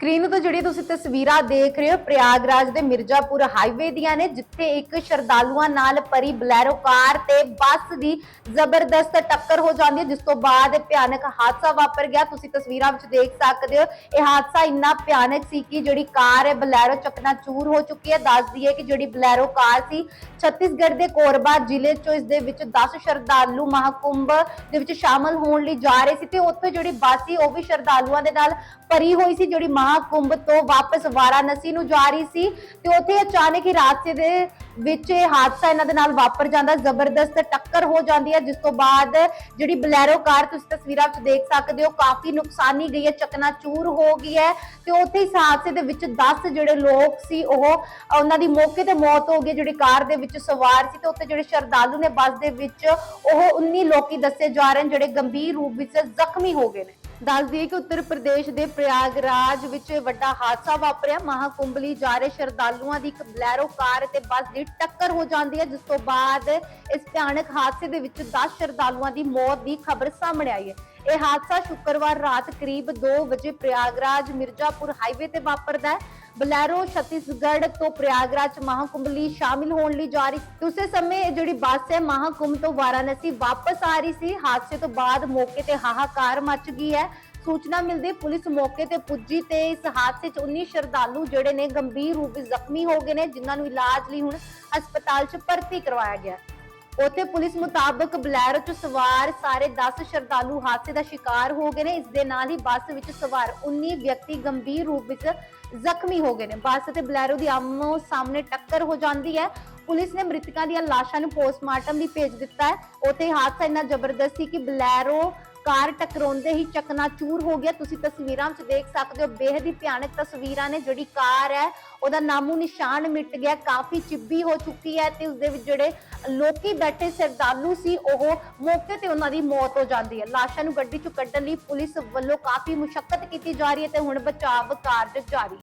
Screen ਤੋਂ ਜਿਹੜੀ ਤੁਸੀਂ ਤਸਵੀਰਾਂ ਦੇਖ ਰਹੇ ਹੋ, ਪ੍ਰਯਾਗਰਾਜ ਦੇ ਮਿਰਜ਼ਾਪੁਰ ਹਾਈਵੇ ਦੀਆਂ ਨੇ, ਜਿੱਥੇ ਇੱਕ ਸ਼ਰਧਾਲੂਆਂ ਨਾਲ ਭਰੀ ਬਲੈਰੋ ਕਾਰ ਤੇ ਬੱਸ ਦੀ ਜ਼ਬਰਦਸਤ ਟੱਕਰ ਹੋ ਜਾਂਦੀ ਹੈ, ਜਿਸ ਤੋਂ ਬਾਅਦ ਭਿਆਨਕ ਹਾਦਸਾ ਵਾਪਰ ਗਿਆ। ਤੁਸੀਂ ਤਸਵੀਰਾਂ ਵਿੱਚ ਦੇਖ ਸਕਦੇ ਹੋ, ਇਹ ਹਾਦਸਾ ਇੰਨਾ ਭਿਆਨਕ ਸੀ ਕਿ ਜਿਹੜੀ ਕਾਰ ਹੈ, ਬਲੈਰੋ ਚਕਨਾਚੂਰ ਹੋ ਚੁੱਕੀ ਹੈ। ਦੱਸ ਦਈਏ ਕਿ ਜਿਹੜੀ ਬਲੈਰੋ ਕਾਰ ਸੀ, ਛੱਤੀਸਗੜ੍ਹ ਦੇ ਕੋਰਬਾ ਜ਼ਿਲ੍ਹੇ ਚੋਂ ਇਸ ਦੇ ਵਿੱਚ 10 ਸ਼ਰਧਾਲੂ ਮਹਾਕੁੰਭ ਦੇ ਵਿੱਚ ਸ਼ਾਮਲ ਹੋਣ ਲਈ ਜਾ ਰਹੇ ਸੀ ਤੇ ਉੱਥੇ ਜਿਹੜੀ ਬੱਸ ਸੀ, ਉਹ ਵੀ ਸ਼ਰਧਾਲੂਆਂ ਦੇ ਨਾਲ ਭਰੀ ਹੋਈ ਸੀ, ਜਿਹੜੀ ਮਹਾਕੁੰਭ ਤੋਂ ਵਾਪਸ ਵਾਰਾਣਸੀ ਨੂੰ ਜਾ ਰਹੀ ਸੀ ਤੇ ਉੱਥੇ ਅਚਾਨਕ ਹੀ ਰਾਸਤੇ ਦੇ ਵਿੱਚ ਇਹ ਹਾਦਸਾ ਇਹਨਾਂ ਦੇ ਨਾਲ ਵਾਪਰ ਜਾਂਦਾ। ਜ਼ਬਰਦਸਤ ਟੱਕਰ ਹੋ ਜਾਂਦੀ ਹੈ, ਜਿਸ ਤੋਂ ਬਾਅਦ ਜਿਹੜੀ ਬਲੈਰੋ ਕਾਰ ਤੁਸੀਂ ਤਸਵੀਰਾਂ ਵਿੱਚ ਦੇਖ ਸਕਦੇ ਹੋ, ਕਾਫੀ ਨੁਕਸਾਨੀ ਗਈ ਹੈ, ਚਕਨਾਚੂਰ ਹੋ ਗਈ ਹੈ ਤੇ ਉੱਥੇ ਇਸ ਹਾਦਸੇ ਦੇ ਵਿੱਚ 10 ਜਿਹੜੇ ਲੋਕ ਸੀ, ਉਹ ਉਹਨਾਂ ਦੀ ਮੌਕੇ ਤੇ ਮੌਤ ਹੋ ਗਈ ਜਿਹੜੀ ਕਾਰ ਦੇ ਵਿੱਚ ਸਵਾਰ ਸੀ ਤੇ ਉੱਥੇ ਜਿਹੜੇ ਸ਼ਰਧਾਲੂ ਨੇ ਬੱਸ ਦੇ ਵਿੱਚ ਉਹ 19 ਲੋਕੀ ਦੱਸੇ ਜਾ ਰਹੇ ਨੇ, ਜਿਹੜੇ ਗੰਭੀਰ ਰੂਪ ਵਿੱਚ ਜ਼ਖਮੀ ਹੋ ਗਏ ਨੇ। ਦੱਸ ਦਈਏ ਕਿ ਉੱਤਰ ਪ੍ਰਦੇਸ਼ ਦੇ ਪ੍ਰਯਾਗਰਾਜ ਵਿੱਚ ਵੱਡਾ ਹਾਦਸਾ ਵਾਪਰਿਆ। ਮਹਾਕੁੰਭ ਜਾ ਰਹੇ ਸ਼ਰਧਾਲੂਆਂ ਦੀ ਇੱਕ ਬਲੈਰੋ ਕਾਰ ਤੇ ਬੱਸ ਦੀ ਟੱਕਰ ਹੋ ਜਾਂਦੀ ਹੈ, ਜਿਸ ਤੋਂ ਬਾਅਦ ਇਸ ਭਿਆਨਕ ਹਾਦਸੇ ਦੇ ਵਿੱਚ 10 ਸ਼ਰਧਾਲੂਆਂ ਦੀ ਮੌਤ ਦੀ ਖਬਰ ਸਾਹਮਣੇ ਆਈ ਹੈ। ਇਹ ਹਾਦਸਾ ਸ਼ੁੱਕਰਵਾਰ ਰਾਤ ਕਰੀਬ 2 ਵਜੇ ਪ੍ਰਯਾਗਰਾਜ ਮਿਰਜ਼ਾਪੁਰ ਹਾਈਵੇ ਤੇ ਵਾਪਰਦਾ ਹੈ। ਬਲੈਰੋ ਛੱਤੀਸਗੜ੍ਹ ਤੋਂ ਪ੍ਰਯਾਗਰਾਜ ਮਹਾਕੁੰਭ ਲਈ ਸ਼ਾਮਿਲ ਹੋਣ ਲਈ ਜਾ ਰਹੀ। ਸੀ ਉਸੇ ਸਮੇਂ ਇਹ ਜਿਹੜੀ ਬੱਸ ਹੈ, ਮਹਾਕੁੰਭ ਤੋਂ ਵਾਰਾਣਸੀ ਵਾਪਸ ਆ ਰਹੀ ਸੀ। ਹਾਦਸੇ ਤੋਂ ਬਾਅਦ ਮੌਕੇ ਤੇ ਹਾਹਾਕਾਰ ਮਚ ਗਈ ਹੈ। ਸੂਚਨਾ ਮਿਲਦੇ ਪੁਲਿਸ ਮੌਕੇ ਤੇ ਪੁੱਜੀ ਤੇ ਇਸ ਹਾਦਸੇ 'ਚ 19 ਸ਼ਰਧਾਲੂ ਜਿਹੜੇ ਨੇ ਗੰਭੀਰ ਰੂਪ ਵਿੱਚ ਜ਼ਖਮੀ ਹੋ ਗਏ ਨੇ, ਜਿਨ੍ਹਾਂ ਨੂੰ ਇਲਾਜ ਲਈ ਹੁਣ ਹਸਪਤਾਲ 'ਚ ਭਰਤੀ ਕਰਵਾਇਆ ਗਿਆ। ਉੱਥੇ ਪੁਲਿਸ ਮੁਤਾਬਕ ਬਲੈਰੋ 'ਚ ਸਵਾਰ ਸਾਰੇ 10 ਸ਼ਰਧਾਲੂ ਹਾਦਸੇ ਦਾ ਸ਼ਿਕਾਰ ਹੋ ਗਏ ਨੇ। ਇਸ ਦੇ ਨਾਲ ਹੀ ਬੱਸ ਵਿੱਚ ਸਵਾਰ 19 ਵਿਅਕਤੀ ਗੰਭੀਰ ਰੂਪ ਵਿੱਚ ਜ਼ਖਮੀ ਹੋ ਗਏ ਨੇ। ਬੱਸ ਤੇ ਬਲੈਰੋ ਦੀ ਆਮੋ ਸਾਹਮਣੇ ਟੱਕਰ ਹੋ ਜਾਂਦੀ ਹੈ। ਪੁਲਿਸ ਨੇ ਮ੍ਰਿਤਕਾਂ ਦੀਆਂ ਲਾਸ਼ਾਂ ਨੂੰ ਪੋਸਟਮਾਰਟਮ ਲਈ ਭੇਜ ਦਿੱਤਾ ਹੈ। ਉੱਥੇ ਹਾਦਸਾ ਇੰਨਾ ਜ਼ਬਰਦਸਤ ਸੀ ਕਿ ਬਲੈਰੋ ਕਾਰ ਟਕਰਾਉਂਦੇ ਹੀ ਚਕਨਾਚੂਰ ਹੋ ਗਿਆ। ਤੁਸੀਂ ਤਸਵੀਰਾਂ ਵਿੱਚ ਦੇਖ ਸਕਦੇ ਹੋ, ਬੇਹੱਦ ਹੀ ਭਿਆਨਕ ਤਸਵੀਰਾਂ ਨੇ ਜਿਹੜੀ ਕਾਰ ਹੈ, ਉਹਦਾ ਨਾਮੋ ਨਿਸ਼ਾਨ ਮਿਟ ਗਿਆ, ਕਾਫੀ ਚਿੱਬੀ ਹੋ ਚੁੱਕੀ ਹੈ ਤੇ ਉਸਦੇ ਵਿੱਚ ਜਿਹੜੇ ਲੋਕੀ ਬੈਠੇ ਸਰਦਾਲੂ ਸੀ, ਉਹ ਮੌਕੇ ਤੇ ਉਹਨਾਂ ਦੀ ਮੌਤ ਹੋ ਜਾਂਦੀ ਹੈ। ਲਾਸ਼ਾਂ ਨੂੰ ਗੱਡੀ 'ਚੋਂ ਕੱਢਣ ਲਈ ਪੁਲਿਸ ਵੱਲੋਂ ਕਾਫੀ ਮੁਸ਼ਕਲ ਕੀਤੀ ਜਾ ਰਹੀ ਹੈ ਤੇ ਹੁਣ ਬਚਾਅ ਕਾਰਜ ਜਾਰੀ